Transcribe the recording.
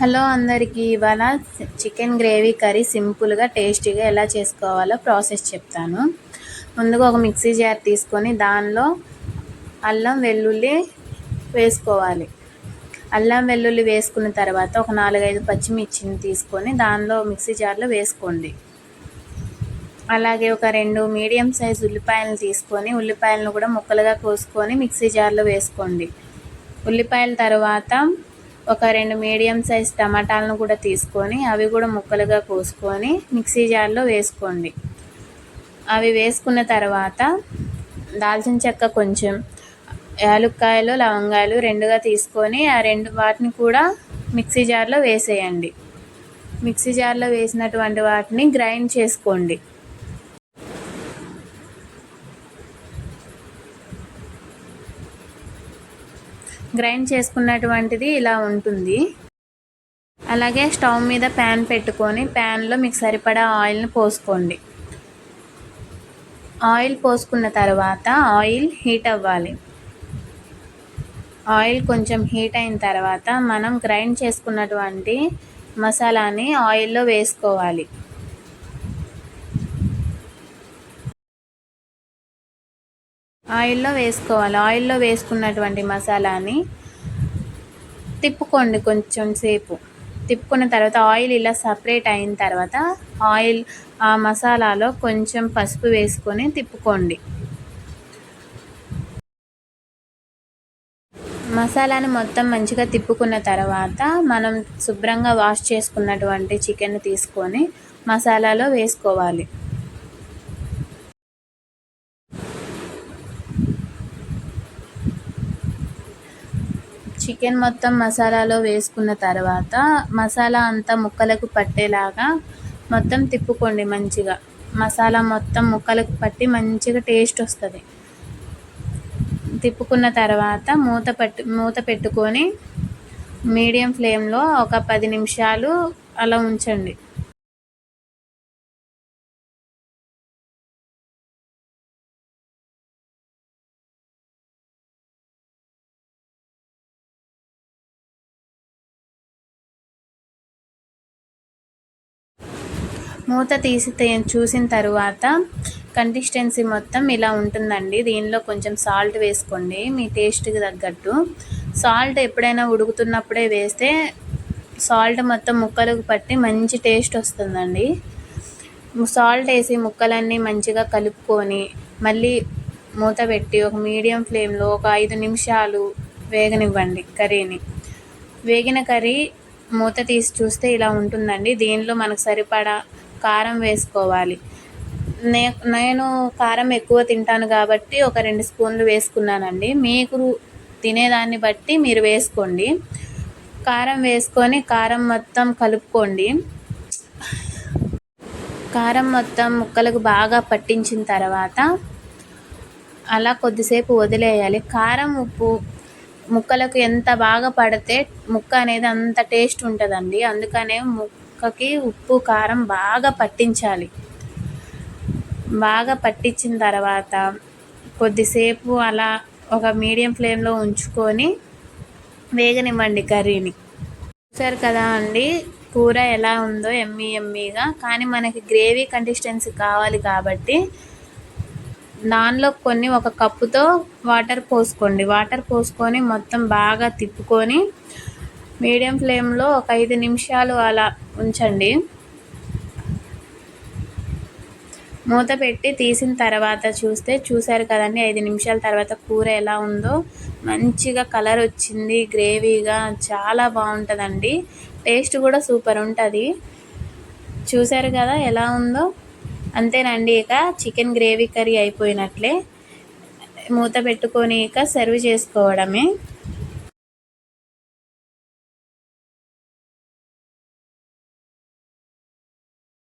Hello అందరికీ. ఇవాళ chicken gravy curry సింపుల్గా టేస్టీగా ఎలా చేసుకోవాలో ప్రాసెస్ చెప్తాను. ముందుగా ఒక మిక్సీ జార్ తీసుకొని దానిలో అల్లం వెల్లుల్లి వేసుకోవాలి. అల్లం వెల్లుల్లి వేసుకున్న తర్వాత ఒక నాలుగైదు పచ్చిమిర్చిని తీసుకొని దానిలో మిక్సీ జార్లో వేసుకోండి. అలాగే ఒక రెండు మీడియం సైజ్ ఉల్లిపాయలను తీసుకొని ఉల్లిపాయలను కూడా ముక్కలుగా కోసుకొని మిక్సీ జార్లో వేసుకోండి. ఉల్లిపాయల తర్వాత ఒక రెండు మీడియం సైజ్ టమాటాలను కూడా తీసుకొని అవి కూడా ముక్కలుగా కోసుకొని మిక్సీ జార్లో వేసుకోండి. అవి వేసుకున్న తర్వాత దాల్చిన చెక్క కొంచెం యాలుక్కాయలు లవంగాలు రెండుగా తీసుకొని ఆ రెండు వాటిని కూడా మిక్సీ జార్లో వేసేయండి. మిక్సీ జార్లో వేసినటువంటి వాటిని గ్రైండ్ చేసుకోండి. గ్రైండ్ చేసుకున్నటువంటిది ఇలా ఉంటుంది. అలాగే స్టవ్ మీద ప్యాన్ పెట్టుకొని ప్యాన్లో మీకు సరిపడా ఆయిల్ని పోసుకోండి. ఆయిల్ పోసుకున్న తర్వాత ఆయిల్ హీట్ అవ్వాలి. ఆయిల్ కొంచెం హీట్ అయిన తర్వాత మనం గ్రైండ్ చేసుకున్నటువంటి మసాలాని ఆయిల్లో వేసుకోవాలి. ఆయిల్లో వేసుకోవాలి. ఆయిల్లో వేసుకున్నటువంటి మసాలాని తిప్పుకోండి కొంచెం సేపు. తిప్పుకున్న తర్వాత ఆయిల్ ఇలా సపరేట్ అయిన తర్వాత ఆయిల్ ఆ మసాలాలో కొంచెం పసుపు వేసుకొని తిప్పుకోండి. మసాలాను మొత్తం మంచిగా తిప్పుకున్న తర్వాత మనం శుభ్రంగా వాష్ చేసుకున్నటువంటి చికెన్ తీసుకొని మసాలాలో వేసుకోవాలి. చికెన్ మొత్తం మసాలాలో వేసుకున్న తర్వాత మసాలా అంతా ముక్కలకు పట్టేలాగా మొత్తం తిప్పుకోండి మంచిగా. మసాలా మొత్తం ముక్కలకు పట్టి మంచిగా టేస్ట్ వస్తుంది. తిప్పుకున్న తర్వాత మూత పట్టు మూత పెట్టుకొని మీడియం ఫ్లేమ్లో ఒక పది నిమిషాలు అలా ఉంచండి. మూత తీసి చూసిన తర్వాత కన్సిస్టెన్సీ మొత్తం ఇలా ఉంటుందండి. దీనిలో కొంచెం సాల్ట్ వేసుకోండి. మీ టేస్ట్కి తగ్గట్టు. సాల్ట్ ఎప్పుడైనా ఉడుకుతున్నప్పుడే వేస్తే సాల్ట్ మొత్తం ముక్కలకు పట్టి మంచి టేస్ట్ వస్తుందండి. సాల్ట్ వేసి ముక్కలన్నీ మంచిగా కలుపుకొని మళ్ళీ మూత పెట్టి ఒక మీడియం ఫ్లేమ్లో ఒక ఐదు నిమిషాలు వేగనివ్వండి కర్రీని. వేగిన కర్రీ మూత తీసి చూస్తే ఇలా ఉంటుందండి. దీనిలో మనకు సరిపడా కారం వేసుకోవాలి. నే నేను కారం ఎక్కువ తింటాను కాబట్టి ఒక రెండు స్పూన్లు వేసుకున్నానండి. మీకు తినేదాన్ని బట్టి మీరు వేసుకోండి. కారం వేసుకొని కారం మొత్తం కలుపుకోండి. కారం మొత్తం ముక్కలకు బాగా పట్టించిన తర్వాత అలా కొద్దిసేపు వదిలేయాలి. కారం ఉప్పు ముక్కలకు ఎంత బాగా పడితే ముక్క అనేది అంత టేస్ట్ ఉంటుందండి. అందుకనే ము ముక్కకి ఉప్పు కారం బాగా పట్టించాలి. బాగా పట్టించిన తర్వాత కొద్దిసేపు అలా ఒక మీడియం ఫ్లేమ్లో ఉంచుకొని వేగనివ్వండి కర్రీని. చూసారు కదా అండి కూర ఎలా ఉందో ఎమ్మీ ఎమ్మీగా. కానీ మనకి గ్రేవీ కన్సిస్టెన్సీ కావాలి కాబట్టి దానిలో కొన్ని ఒక కప్పుతో వాటర్ పోసుకోండి. వాటర్ పోసుకొని మొత్తం బాగా తిప్పుకొని మీడియం ఫ్లేమ్లో ఒక ఐదు నిమిషాలు అలా ఉంచండి. మూత పెట్టి తీసిన తర్వాత చూస్తే చూసారు కదండి ఐదు నిమిషాల తర్వాత కూర ఎలా ఉందో. మంచిగా కలర్ వచ్చింది గ్రేవీగా చాలా బాగుంటుందండి. టేస్ట్ కూడా సూపర్ ఉంటుంది. చూసారు కదా ఎలా ఉందో? అంతేనండి ఇక చికెన్ గ్రేవీ కర్రీ అయిపోయినట్లే. మూత పెట్టుకొని ఇక సర్వ్ చేసుకోవడమే.